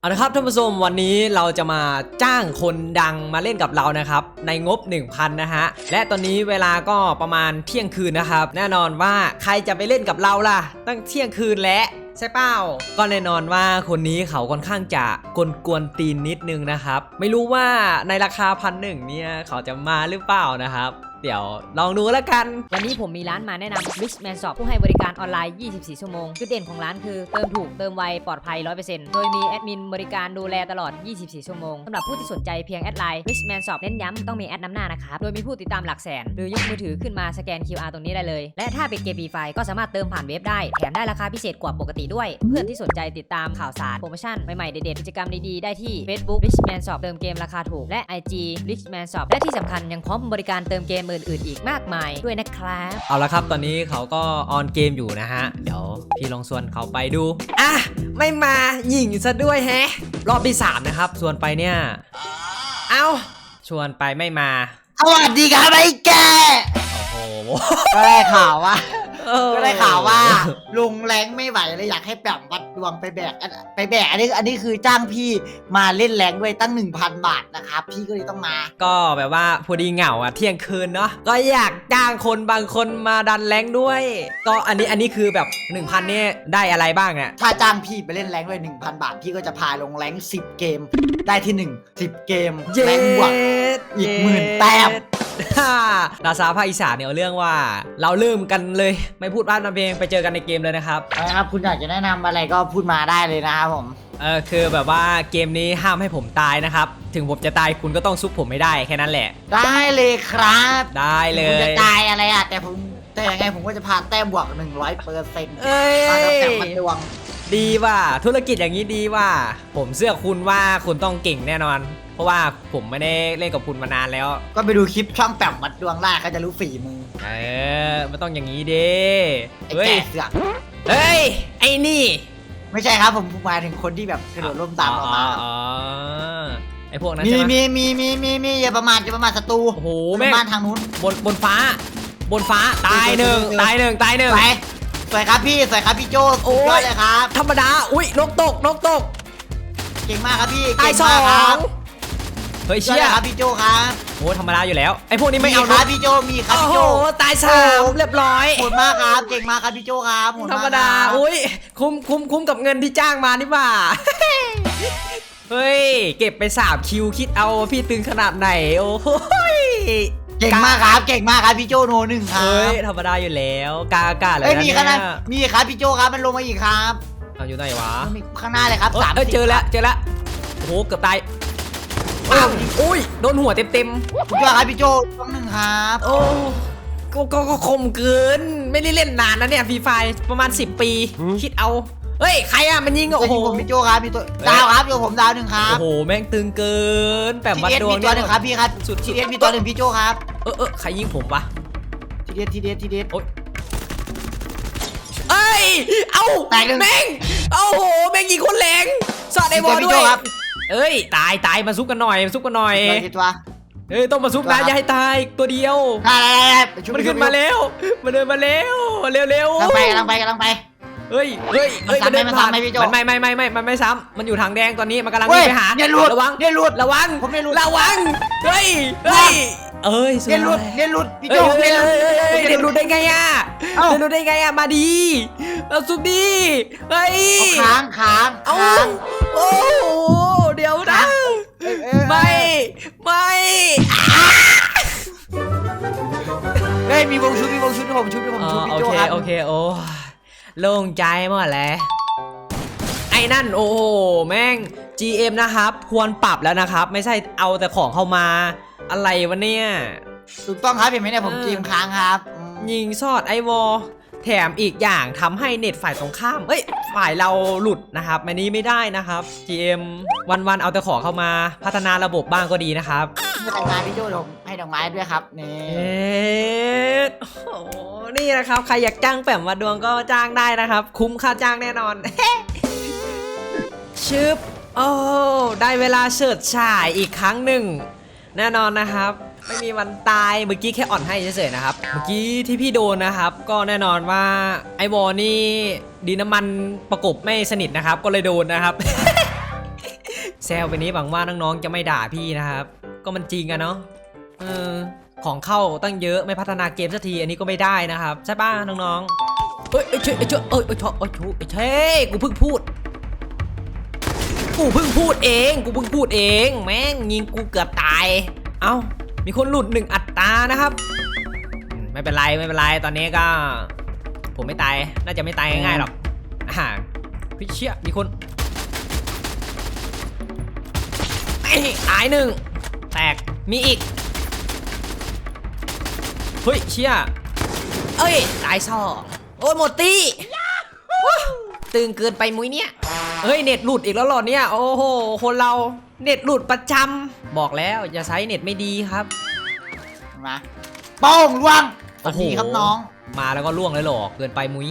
เอาละครับท่านผู้ชมวันนี้เราจะมาจ้างคนดังมาเล่นกับเรานะครับ ในงบ 1,000 นะฮะ และตอนนี้เวลาก็ประมาณเที่ยงคืนนะครับ แน่นอนว่าใครจะไปเล่นกับเราล่ะ ตั้งเที่ยงคืนแล้ว ใช่เปล่าก็แน่นอนว่าคนนี้เขาค่อนข้างจะกวนกวนๆตีนนิดนึงนะครับ ไม่รู้ว่าในราคาพันหนึ่งเนี่ยเขาจะมาหรือเปล่านะครับเดี๋ยวลองดูแล้วกัน วันนี้ผมมีร้านมาแนะนำ Rich Man Shop ผู้ให้บริการออนไลน์ 24 ชั่วโมง จุดเด่นของร้านคือเติมถูก เติมไว ปลอดภัย 100%โดยมีแอดมินบริการดูแลตลอด 24 ชั่วโมง สำหรับผู้ที่สนใจเพียงแอดไลน์ Rich Man Shop เน้นย้ำต้องมีแอดนำหน้านะครับ โดยมีผู้ติดตามหลักแสน หรือยกมือถือขึ้นมาสแกน QR ตรงนี้ได้เลย และถ้าเป็นเกมฟรีไฟก็สามารถเติมผ่านเว็บได้ แถมได้ราคาพิเศษกว่าปกติด้วย เพื่อนที่สนใจติดตามข่าวสารโปรโมชั่นใหม่ๆ เด็ดๆ กิจกรรมดีๆ ได้ที่ Facebook Rich Man Shop เติมเกมราคาถูก และ IG Rich Man Shop และที่สำคัญยังพร้อมบริการเติมเกมอื่นๆ อีกมากมายด้วยนะครับ เอาละครับตอนนี้เขาก็ออนเกมอยู่นะฮะ เดี๋ยวพี่ลองชวนเขาไปดู อะ ไม่มาหญิงซะด้วยแฮะ รอบที่ 3 นะครับชวนไปเนี่ย เอ้า ชวนไปไม่มา สวัสดีครับไอ้แกโอ้โห ก็ได้ข่าวว่า เออก็ได้ข่าวว่าลุงแรงไม่ไหวเลยอยากให้แปมวัดดวงไปแบกอันไปแบกอันนี้อันนี้คือจ้างพี่มาเล่นแรงด้วยตั้ง 1,000 บาทนะครับพี่ก็เลยต้องมา ก็แบบว่าพอดีเหงาอะเที่ยงคืนเนาะก็อยากจ้างคนบางคนมาดันแรงด้วย ก็อันนี้อันนี้คือแบบ 1,000เนี่ยได้อะไรบ้างอะถ้าจ้างพี่ไปเล่นแรงด้วย 1,000 บาท พี่ก็จะพาลงแรง10 เกม ได้ที่ 1 10 เกมแรงบวกอีกหมื่นแต้มฮ่า ราซาภาคอีสานเนี่ยเอาเรื่องว่า เราเริ่มกันเลย ไม่พูดพร่ำทำเพลงไปเจอกันในเกมเลยนะครับนะครับ คุณอยากจะแนะนำอะไรก็พูดมาได้เลยนะครับผมเออคือแบบว่าเกมนี้ห้ามให้ผมตายนะครับ ถึงผมจะตายคุณก็ต้องซุปผมไม่ได้แค่นั้นแหละ ได้เลยครับได้เลคุณยจะตายอะไรอะแต่ผมแต่ยังไงผมก็จะพาแต้มบวก100เปอร์เซ็นต์เอ้มากับยแต้มมาดวง ดีว่าธุรกิจอย่างนี้ดีว่าผมเชื่อคุณว่าคุณต้องเก่งแน่นอน เพราะว่าผมไม่ได้เล่นกับคุณมานานแล้ว ก็ไปดูคลิปช่องแปมมัดดวงได้ก็จะรู้ฝีมือเออมันต้องอย่างนี้ดิไอ้เฮ้ยแก่เสือกเฮ้ยไอ้นี่ไม่ใช่ครับผมผมหมายถึงคนที่แบบกระโดดร่มตามเรามาอ๋ออ๋อไอพวกนั้นมีใช่ไหมมีมีมีมีมีอย่าประมาทอย่าประมาทศัตรูโอ้โหแม่ง บ้านทางนู้น บนบนฟ้า บนฟ้าตายหนึ่งเออเออตายหนึ่งตายหนึ่งสวย สวยครับพี่สวยครับพี่โจโอ้สุดยยอดเลยครับธรรมดา อุ้ยนกตกนกตกเก่งมากครับพี่ตายเก่งสอมากครับงเฮ้ยสุดยอเชี่ดยเลยครับพี่โจครับโอ้ธรรมดาอยู่แล้วไอพวกนี้ไม่เอาครันะบพี่โจมีครับโอ้พี่โหโจตายสามโอ้ เรียบร้อยโหดมากครับเก่งมากครับพี่โจครับโหธรมากรมดาครับอุ้ยคุ้มคุ้มคุ้มกับเงินที่จ้างมานี่บ่า เฮ้ย เก็บไปสามคิวคิดเอาพี่ตึงขนาดไหนโอ้โหย เก่งมากครับ เก่งมากครับพี่โจโนหนึ่งครัเฮ้ยบธรรมดาอยู่แล้วกากาเลยเอ้ยนะมีเนี่ยขนาดมีครับพี่โจครับมันลงมาอีกครับเอาอยู่ไหนวะมันมีข้างหน้าเลยครับเอ้ยสามเอ้ยเจอแล้วเจอแล้วโอ้โหเกือบตายอ้าวอุ้ยโดนหัวเต็มเต็มสุดยอดครับพี่โจต้องหนึ่งครับๆโอ้ก็ก็ก็คมเกิน ไม่ได้เล่นนานนะเนี่ยฟรีไฟประมาณ 10 ปี คิดเอา เฮ้ยใครอะมันยิงอะโอ้โอ้โหโหผมพี่โจครับมีตัวเอ้ยดาวครับโยผมดาวหนึ่งครับโอ้โหแม่งตึงเกินแบบทีวัดเด็ดดวมีงตัวหนึ่งครับพี่ครับสุดทีเด็ดมีตัวหนึ่งพี่โจครับเออเออใครยิงผมวะทีเด็ดทีเด็ดทีเด็ดโอ๊ยเอ้ยเอ้าแตกหนึ่งแม่งโอ้โหแม่งยิงคนแรงสอดไอ้บอลพี่ด้โจวยครับเอ้ยตายตายมาซุกกันหน่อยมาซุกกันหน่อยตัวกี่ตัวเอ้ยต้องมาซุกนะอย่าให้ตายตัวเดียวได้ได้ได้ไปชุบมันไปชุขึ้บนมาแล้วมันเดินมาแล้วเร็วเร็วกำลังไปกำลังไปกำลังไป เฮ้ยเฮ้ยเฮ้ยมันซ้ำไหมเดินผ่านมันซ้ำไหมพี่โจ้มันไม่ไม่ไม่ไม่มันไม่ซ้ำมันอยู่ทางแดงตอนนี้มันกำลังเฮ้วิ่ยงไปหาเนี่ยหลุดระวังเนี่ยหลุดระวังผมเนี่ยหลุดระวังเฮ้ยเฮ้ยเอ้ยสวยเนี่ยหลุดเนี่ยหลุดพี่เฮ้โจยผมเฮ้เนี่ยยหลุดเฮ้ยเฮ้ยเด็ดหลุดได้ไงอะเอ้าเด็ดหลุดได้ไงอะมาดีเอาซุกดีเฮ้ยเอาค้างค้างเอาค้างโอ้โหเดี๋ยวนะเอ้ยเอ้ยไม่ไม่เฮ้ยมีวงชุดมีวงชุดผมชุดผมอ๋อชุดพี่โอโจเคครับโอเคโอ้ โล่งใจหมดแล้วไอ้นั่นโอ้โหแม่ง GM นะครับ ควรปรับแล้วนะครับ ไม่ใช่เอาแต่ของเข้ามา อะไรวะเนี่ย ถูกต้องครับเห็นไหมเนี่ยผมเออ จีมค้างครับอืมยิงซอดไอวอลแถมอีกอย่างทำให้เน็ตฝ่ายตรงข้าม เอ้ย ฝ่ายเราหลุดนะครับอันนี้ไม่ได้นะครับ GM วันๆเอาแต่ของเข้ามาพัฒนาระบบบ้างก็ดีนะครับให้ดอกไม้พี่โจเดี๋ยวผมให้ดอกไม้ด้วยครับนี่เอ๊ะโอ้โหนี่นะครับใครอยากจ้างแปมมาดวงก็จ้างได้นะครับ คุ้มค่าจ้างแน่นอน ชึบโอ้ได้เวลาเฉิดฉายอีกครั้งหนึ่ง แน่นอนนะครับไม่ มีวันตาย เมื่อกี้แค่อ่อนให้เฉยๆนะครับ เมื่อกี้ที่พี่โดนนะครับ ก็แน่นอนว่าไอวอลนี่ดีน้ำมันประกบไม่สนิทนะครับ ก็เลยโดนนะครับ แซวไปนี้หวังว่าน้องๆจะไม่ด่าพี่นะครับ ก็มันจริงอะเนาะเออของเข้าตั้งเยอะไม่พัฒนาเกมสักทีอันนี้ก็ไม่ได้นะครับ ใช่ป่ะน้องๆเอ้ยเอ้ยเช่ยเอ้ยเช่ยเอ้ยเอ้ยเอ้ยเอ้ยเช่ยกูเพิ่งพูดกูเพิ่งพูดเอง กูเพิ่งพูดเอง แม่งยิงกูเกือบตาย เอ้า มีคนหลุดหนึ่งอัตรานะครับ ไม่เป็นไรไม่เป็นไรตอนนี้ก็ ผมไม่ตายน่าจะไม่ตายง่ายๆหรอกอ่าพี่เชี่ยมีคนเอ้ยตายหนึ่งแตกมีอีกเฮ้ยเชี่ยเอ้ยตายสองโอ้ยหมดตีตึงเกินไปมุ้ยเนี่ย เฮ้ยเน็ตหลุดอีกแล้วเหรอเนี่ยโอ้โหคนเราเน็ตหลุดประจำบอกแล้วอย่าใช้เน็ตไม่ดีครับมาโป้งล่วงสโอ้วัสโหดีครับน้อง มาแล้วก็ล่วงเลยเหรอเกินไปมุ้ย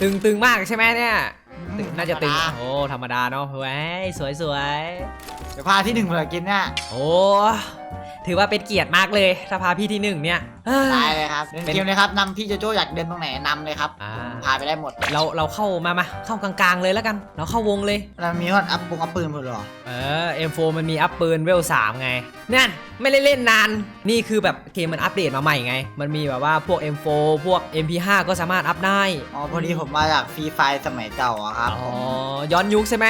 ตึงตึงมากใช่ไหมเนี่ยตึงน่าจะตึงธรรมดาโอ้ธรรมดาเนาะเว้ยสวยสวยเดี๋ยวพาที่หนึ่งเผื่อกินเนี่ยโอ้ ถือว่าเป็นเกียรติมากเลยถ้าพาพี่ที่หนึ่งเนี่ยเอ้ยตายเลยครับเดินเป็นเกมเลยครับนำพี่โจโจ้อยากเดินตรงไหนนำเลยครับอ่า พาไปได้หมดเราเราเข้ามามาเข้ากลางๆเลยแล้วกัน เราเข้าวงเลยเรามีคนอัพปงอัพปืนหมดเหรอเออ M4 มันมีอัพปืนเวล3ไง นั่น ไม่ได้เล่นนาน นี่คือแบบเกมมันอัปเดตมาใหม่ไง มันมีแบบว่าพวก M4 พวก MP5 ก็สามารถอัพได้อ๋อพอดีผมมาจากฟรีไฟสมัยเก่าอะครับอ๋อ ย้อนยุคใช่ไหม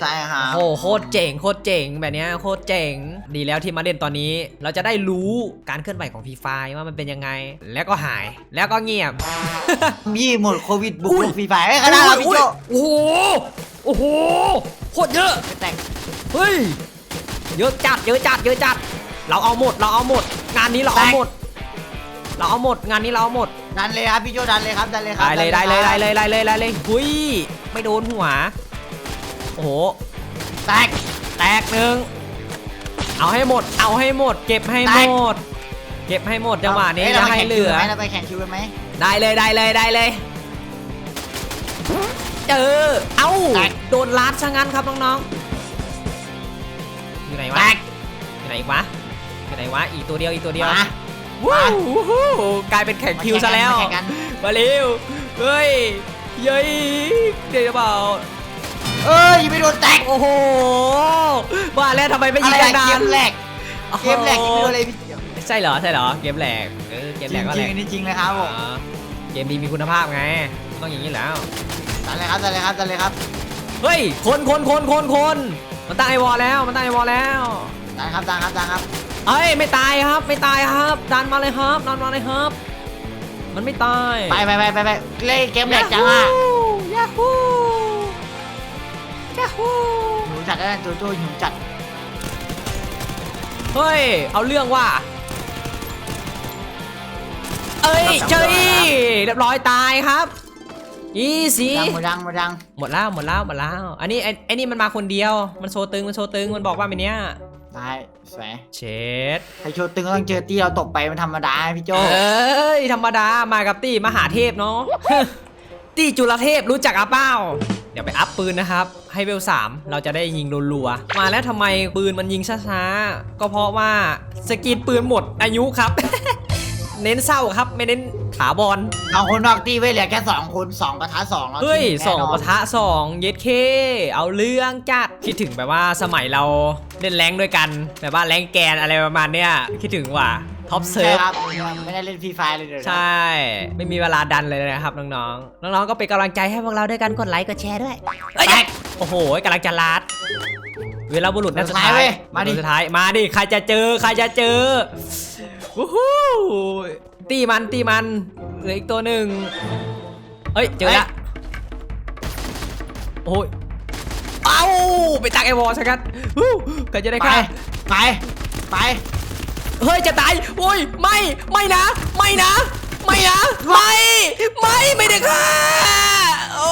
ใช่ครับโอ้โหโคตรเจ๋งโคตรเจ๋งแบบเนี้ยโคตรเจ๋งดีแล้วที่มาเล่นตอนนี้ เราจะได้รู้การเคลื่อนไหวของฟรีไฟว่ามันเป็นยังไง แล้วก็หายแล้วก็เงียบพี่หมดโควิดบุกอุ้ยลงฟรีไฟเอ้ยขนาดเราพี่โจโอ้โหโอ้โหโคตรเยอะไม่แต่งเฮ้ยเยอะจัดเยอะจัดเยอะจัด เราเอาหมดเราเอาหมด งานนี้เราเอาหมด เราเอาหมดงานนี้เราเอาหมดดันเลยครับพี่โจดันเลยครับดันเลยครัได้เลยได้เลยได้เลยได้เลยได้เลยหุยไม่โดนหัว โอ้โห แตก แตกหนึ่งเอาให้หมด เอาให้หมด เก็บให้แตหมกดเก็บให้หมดจังหวะนี้อ้ยจะราไปให้แข่งเหลือคิวกันไหมเราไปแข่งคิวกันไหมได้เลยได้เลยได้เลยเจอเอ้าแตกโดนลัดซะงั้นครับน้องๆ อยู่ไหนวะแตกอยู่ไหนอีกวะ อยู่ไหนวะ อีกตัวเดียวอีกตัวเดียวมาว้าววู้ฮู้กลายเป็นแข่งคิวซะแล้ว มาแข่งกันมาเร็ว เฮ้ย เย้ยเดี๋ยวเปล่า เอ้ยยังไม่โดนแตกโอ้โหว่าแล้วทำไมไม่ยิอะงไรกันอะนาเกนมแรกเกมแรกยังไม่โดนเลยพี่ใช่เหรอใช่เหรอเกมแหลกเออเกมจแหลริกงก็จแหริลงกอันนี้จริงเลยครับผมอ๋อเกมดีมีคุณภาพไงต้องอย่างนี้แล้วดันเลยครับดันเลยครับดันเลยครับเฮ้ย คนคนคนคนคนมันตั้งไอวอลแล้ว มันตั้งไอวอลแล้วดันครับดันครับดันครับเอ้ย ไม่ตายครับ ไม่ตายครับ ดันมาเลยครับดันมาเลยครับ มันไม่ตายไปไปไปไปไปเล่นเกมแรกจังอะ ยาฮูยาฮู หนูจัดได้โจโจ้หนูจัดเฮ้ย เอาเรื่องว่ะเอ้ยเจยเรียบร้อยตายครับอีสีดังหมดดังหมดดังหมดแล้วหมดแล้วหมดแล้ว อันนี้ไอ้ไอ้นี่มันมาคนเดียว มันโชว์ตึงมันโชว์ตึงมันบอกว่าแบบเนี้ยได้สวยเช็ดใครโชว์ตึงก็ต้องเจอตีเราตบไปมันธรรมดาพี่โจเอ้ยธรรมดามากับตี้มหาเทพเนาะตี้จุลเทพรู้จักอะเป้า เดี๋ยวไปอัพปืนนะครับ ให้เวลสามเราจะได้ยิงรัวๆมาแล้วทำไมปืนมันยิงช้าๆ ก็เพราะว่าสกินปืนหมดอายุครับ เน้นเศร้าครับไม่เน้นถาวรเอาคนนอกตีไว้เหลือแค่สองคนสองกระทะสองเราเฮ้ยทีมสองแน่นนปะทะสองเย็ดเค เอาเรื่องจัดคิดถึงแบบว่าสมัยเราเล่นแรงค์ด้วยกัน แบบว่าแรงค์แกนอะไรประมาณเนี้ยคิดถึงว่ะ ท็อปเซิใช่ร์ฟ ครับไม่ได้เล่นฟรีไฟเลยเดี๋ยวนะใช่ ไม่มีเวลาดันเลยนะครับน้องๆ น้องๆ ก็เป็นกำลังใจให้พวกเราด้วยกันกดไลค์กดแชร์ด้วยเอ้ยแตกโอ้โหกำลังจะลาดเวลาบุรุษนัดสุดท้าสุดท้ายเว้ยยมาดิสุดท้ายมาดิใครจะเจอใครจะเจอวู้ฮู้ตีมันตีมันเหลืออีกตัวหนึ่งเฮ้ยเจอละโอ้ยเอ้าไปตักไอวอลสักกันฮู้ใครจะได้ไปค่ะไปไป เฮ้ยจะตายโอ้ยไม่ไม่นะ ไม่นะ ไม่นะไม่ไม่ไม่ได้ค่ะโอ้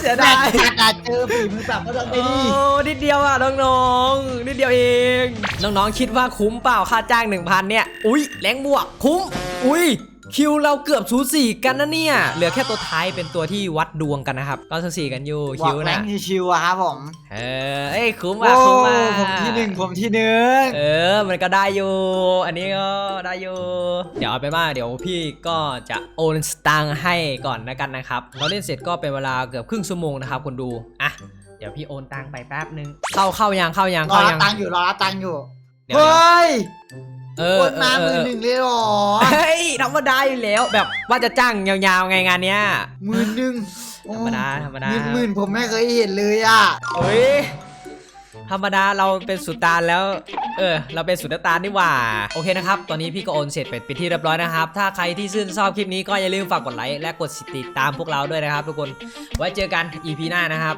เสียแตดากยจัดอะเจอฝีมือแบบก็ต้องได้โอ้ดีนิดเดียวอะน้องๆ นิดเดียวเอง น้องๆ คิดว่าคุ้มเปล่าค่าจ้าง 1,000 เนี่ย อุ้ยแรงบวก คุ้ม อุ้ย คิวเราเกือบสูสีกันนะเนี่ย เหลือแค่ตัวท้ายเป็นตัวที่วัดดวงกันนะครับก็สูสีกันอยู่บอคิกวแรนะงชิวๆอะครับผมเออเอ้ยคุ้มอะคุ้มอะโอ้ผมที่หนึ่งผมที่หนึ่งเออ มันก็ได้อยู่ อันนี้ก็ได้อยู่ เดี๋ยวเอาไปนว่าเดี๋ยวพี่ก็จะโอนสตางค์ให้ก่อนนะกันนะครับเราเล่นเสร็จก็เป็นเวลาเกือบครึ่งชั่วโมงนะครับคนดูอะเดี๋ยวพี่โอนตังไปแป๊บนึงเข้าเข้ายังเข้ายังรอเข้ารับยังตังค์อยู่รอรับตังค์อยู่ เดี๋ยวเฮ้ย เออโอนมาเอหมื่อนหนึ่งเลยเหรอเฮ้ยธรรมดาอยู่แล้ว แบบว่าจะจ้างยาวๆไงงานเนี้ยหมื่นหนึ่งโอ้ธรรมดาธรรมดาเงินหมื่นผมไม่เคยเห็นเลยอะเฮ้ยธรรมดาเราเป็นสุดตานแล้ว เออ เราเป็นสุดตานนี่หว่า โอเคนะครับ ตอนนี้พี่ก็โอนเสร็จเป็นที่เรียบร้อยนะครับ ถ้าใครที่ชื่นชอบคลิปนี้ก็อย่าลืมฝากกดไลค์และกดติดตามพวกเราด้วยนะครับ ทุกคน ไว้เจอกัน EP หน้านะครับ